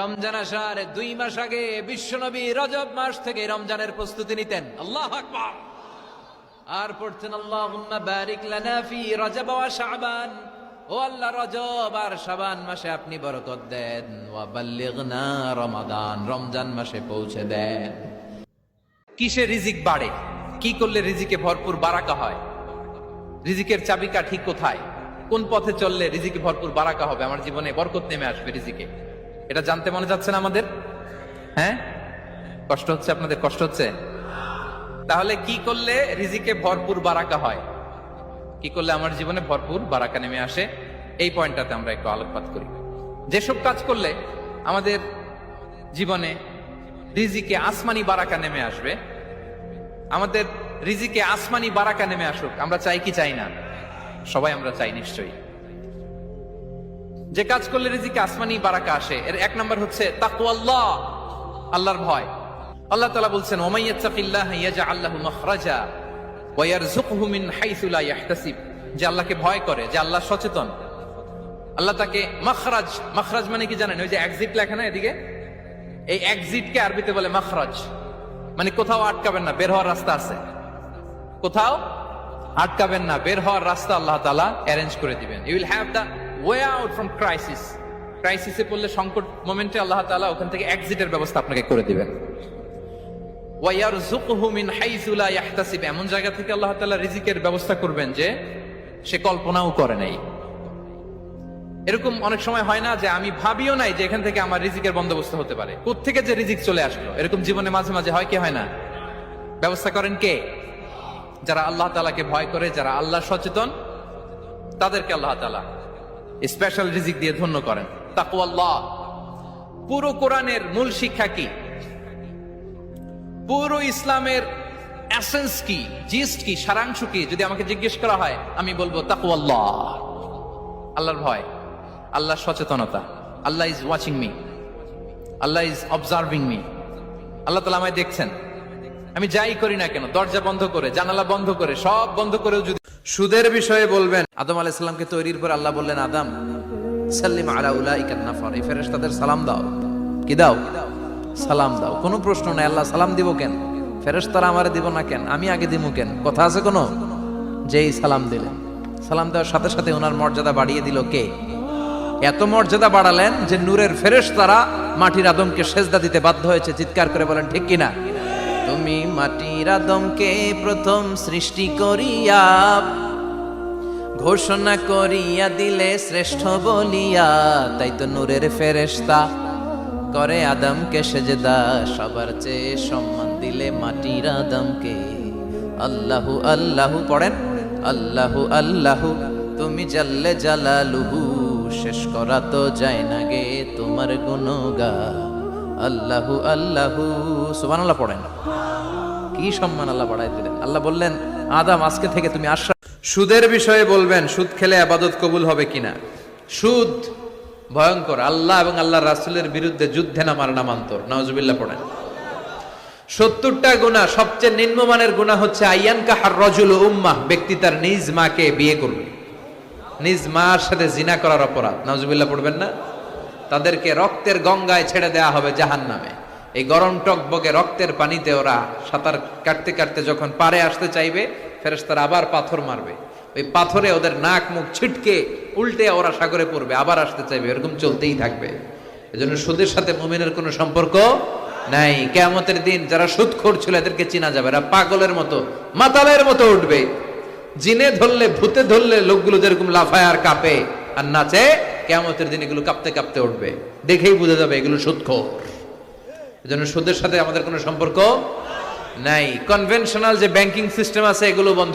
রমজান আসার দুই মাস আগে বিশ্বনবী রজব মাস থেকে রমজানের প্রস্তুতি নিতেন। আল্লাহ আকবার। আর পড়তেন, আল্লাহুম্মা বারিক লানা ফি রজব শাবান। ও আল্লাহ, রজব আর শাবান মাসে আপনি বরকত দেন। ওয়া বাল্লিগনা রমাদান, রমজান মাসে পৌঁছে দেন। কিসে রিজিক বাড়ে? কি করলে রিজিকে ভরপুর বারাকা হয়? রিজিকের চাবিকা ঠিক কোথায়? কোন পথে চললে রিজিকে ভরপুর বারাকা হবে? আমার জীবনে বরকত নেমে আসবে রিজিকে। এটা জানতে মনে যাচ্ছে না আমাদের? হ্যাঁ? কষ্ট হচ্ছে আপনাদের, কষ্ট হচ্ছে? তাহলে কি করলে রিজিকে ভরপুর বারাকা হয়? কি করলে আমার জীবনে ভরপুর বারাকা নেমে আসে? এই পয়েন্টটাতে আমরা একটু আলোকপাত করি। যেসব কাজ করলে আমাদের জীবনে রিজিকে আসমানি বারাকা নেমে আসবে, আমাদের রিজিকে আসমানি বারাকা নেমে আসুক, আমরা চাই কি চাই না? সবাই আমরা চাই নিশ্চয়ই। যে কাজ করলে রিজিকে আসমানি বারাকা আসে। এর এক নম্বর হচ্ছে তাকওয়াল্লাহ, আল্লাহর ভয়। আল্লাহ তাআলা বলছেন ওমাইয়াত্তাকিল্লাহ ইয়াজআল লাহু মাখরাজা ওয়া ইয়ারযুকহু মিন হাইসু লা ইয়াহতাসিব। যে আল্লাহকে ভয় করে, যে আল্লাহ সচেতন। আল্লাহ তাকে মাখরাজ মাখরাজ মানে কি জানেন? ওই যে এক্সিট লেখা না এদিকে? এই এক্সিটকে আরবিতে বলে মাখরাজ। মানে কোথাও আটকাবেন না, বের হওয়ার রাস্তা আছে। কোথাও আটকাবেন না, বের হওয়ার রাস্তা আল্লাহ তালা অ্যারেঞ্জ করে দিবেন। You will have the way out from crisis ক্রাইসিসে পড়লে সংকট মোমেন্টে আল্লাহ তালা ওখান থেকে এক্সিটের ব্যবস্থা আপনাকে করে দিবেন। ওয়াইয়ারযুকহু মিন হাইসু লা ইয়াহতাসিব। এমন জায়গা থেকে আল্লাহ তাআলা রিজিকের ব্যবস্থা করবেন যে সে কল্পনাও করে নাই। এরকম অনেক সময় হয় না যে আমি ভাবিও নাই যে এখান থেকে আমার রিজিকের বন্দোবস্ত হতে পারে। কোত্থেকে যে রিজিক চলে আসলো? এরকম জীবনে মাঝে মাঝে হয় কি হয় না? ব্যবস্থা করেন কে? যারা আল্লাহ তালাকে ভয় করে, যারা আল্লাহ সচেতন, তাদেরকে আল্লাহ তালা স্পেশাল রিজিক দিয়ে ধন্য করেন। তাকওয়াল্লাহ পুরো কোরআনের মূল শিক্ষা কি? পুরো ইসলামের এসেন্স কি? জিস্ট কি? সারাংশ কি? যদি আমাকে জিজ্ঞেস করা হয়, আমি বলব তাকওয়াল্লাহ আল্লাহর ভয়। আল্লাহর সচেতনতা। Allah is watching me Allah is observing me আল্লাহ তালা আমায় দেখছেন। আমি যাই করি না কেন? দরজা বন্ধ করে, জানালা বন্ধ করে, সব বন্ধ করেও যদি সুদের বিষয়ে বলবেন। আদম আলাইসাল্লামকে তৈরির পর আল্লাহ বললেন, আদম, সাল্লিম আলা উলাইকা নাফর। এই ফেরেশতাদের সালাম দাও। কি দাও? সালাম দাও। কোনো প্রশ্ন নাই। আল্লাহ সালাম দিব কেন? ফেরেশতারা আমারে দিব না কেন? আমি আগে দিব কেন? কথা আছে কোনো? যেই সালাম দিলেন। সালাম দেওয়ার সাথে সাথে ওনার মর্যাদা বাড়িয়ে দিল কে? এত মর্যাদা বাড়ালেন যে নূরের ফেরেশ তারা মাটির আদমকে সেজদা দিতে বাধ্য হয়েছে। চিৎকার করে বলেন, ঠিক কিনা? তুমি মাটির আদমকে প্রথম সৃষ্টি করিয়া ঘোষণা করিয়া দিলে শ্রেষ্ঠ বলিয়া, তাই তো নূরের ফেরেশতা করে আদমকে সেজদা। সবার চেয়ে সম্মান দিলে মাটির আদমকে। আল্লাহু আল্লাহু, পড়েন? আল্লাহু আল্লাহু, তুমি জাল্লে জালালুহু, শেষ করা তো যায় না গে তোমার গুণগা আল্লাহু আল্লাহু, সুবহানাল্লাহ পড়েন। কি সম্মান আল্লাহ বাড়াই দিলেন আল্লাহ বললেন, আদাম, আজকে থেকে তুমি আশ্রা সুদের বিষয়ে বলবেন, সুদ খেলে আবাদত কবুল হবে কিনা? সুদ ভয়ঙ্কর। আল্লাহ এবং আল্লাহ রাসুলের বিরুদ্ধে যুদ্ধে নামার নামান্তর। নওয়াজুবিল্লাহ পড়েন। সত্তরটা গুণা, সবচেয়ে নিম্নমানের গুণা হচ্ছে আইয়ান কাহার রজুল উম্মাহ, ব্যক্তি তার নিজ মাকে বিয়ে করবে। নিজ মার সাথে জিনা করার অপরাধ। নওয়াজুবিল্লাহ পড়বেন না? তাদেরকে রক্তের গঙ্গায় ছেড়ে দেয়া হবে জাহান নামে এই গরম টকবগে রক্তের পানিতে ওরা সাঁতার কাটতে কাটতে যখন পারে আসতে চাইবে, ফেরেশতারা আবার পাথর মারবে। ওই পাথরে ওদের নাক মুখ ছিটকে উল্টে ওরা সাগরে পড়বে, আবার আসতে চাইবে। এরকম চলতেই থাকবে। এজন্য সুদের সাথে মুমিনের কোনো সম্পর্ক নাই। কেয়ামতের দিন যারা সুদ ছিল এদেরকে চেনা যাবে। এরা পাগলের মতো, মাতালের মতো উঠবে। জিনে ধরলে, ভূতে ধরলে লোকগুলো যেরকম লাফায় আর কাঁপে আর নাচে কেয়ামতের দিন এগুলো কাঁপতে কাঁপতে উঠবে। দেখেই বোঝা যাবে এগুলো সুদখোর এজন্য সুদের সাথে আমাদের কোনো সম্পর্ক নাই। কনভেনশনাল যে ব্যাংকিং সিস্টেম আছে, এগুলো বন্ধ